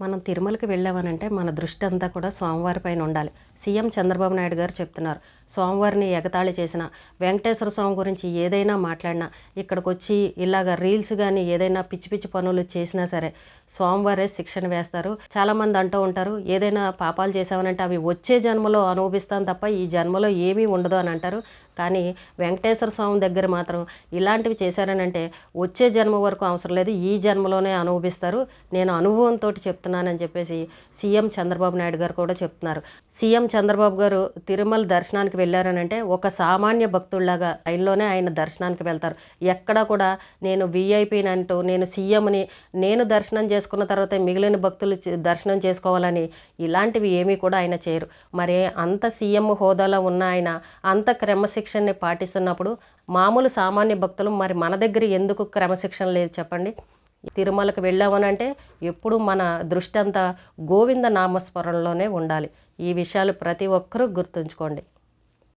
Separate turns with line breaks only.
మనం తిరుమలకి వెళ్ళామనంటే మన దృష్టి అంతా కూడా స్వామివారి పైన ఉండాలి. సీఎం చంద్రబాబు నాయుడు గారు చెప్తున్నారు. స్వామివారిని ఎగతాళి చేసిన వెంకటేశ్వర స్వామి గురించి ఏదైనా మాట్లాడినా ఇక్కడికి వచ్చి ఇలాగ రీల్స్ కానీ ఏదైనా పిచ్చి పిచ్చి పనులు చేసినా సరే స్వామివారే శిక్షణ వేస్తారు. చాలామంది అంటూ ఉంటారు ఏదైనా పాపాలు చేసామనంటే అవి వచ్చే జన్మలో అనుభవిస్తాం తప్ప ఈ జన్మలో ఏమీ ఉండదు అని అంటారు. కానీ వెంకటేశ్వర స్వామి దగ్గర మాత్రం ఇలాంటివి చేశారనంటే వచ్చే జన్మ వరకు అవసరం లేదు ఈ జన్మలోనే అనుభవిస్తారు. నేను అనుభవంతో చెప్తాను చేస్తున్నానని చెప్పేసి సీఎం చంద్రబాబు నాయుడు గారు కూడా చెప్తున్నారు. సీఎం చంద్రబాబు గారు తిరుమల దర్శనానికి వెళ్ళారనంటే ఒక సామాన్య భక్తుల్లాగా లైన్లోనే ఆయన దర్శనానికి వెళ్తారు. ఎక్కడా కూడా నేను వీఐపీని అంటూ నేను సీఎంని నేను దర్శనం చేసుకున్న తర్వాత మిగిలిన భక్తులు దర్శనం చేసుకోవాలని ఇలాంటివి ఏమీ కూడా ఆయన చేయరు. మరి అంత సీఎం హోదాలో ఉన్న ఆయన అంత క్రమశిక్షణని పాటిస్తున్నప్పుడు మామూలు సామాన్య భక్తులు మరి మన దగ్గర ఎందుకు క్రమశిక్షణ లేదు చెప్పండి? తిరుమలకు వెళ్ళామనంటే ఎప్పుడు మన దృష్టి అంతా గోవింద నామస్మరణలోనే ఉండాలి. ఈ విషయాలు ప్రతి ఒక్కరూ గుర్తుంచుకోండి.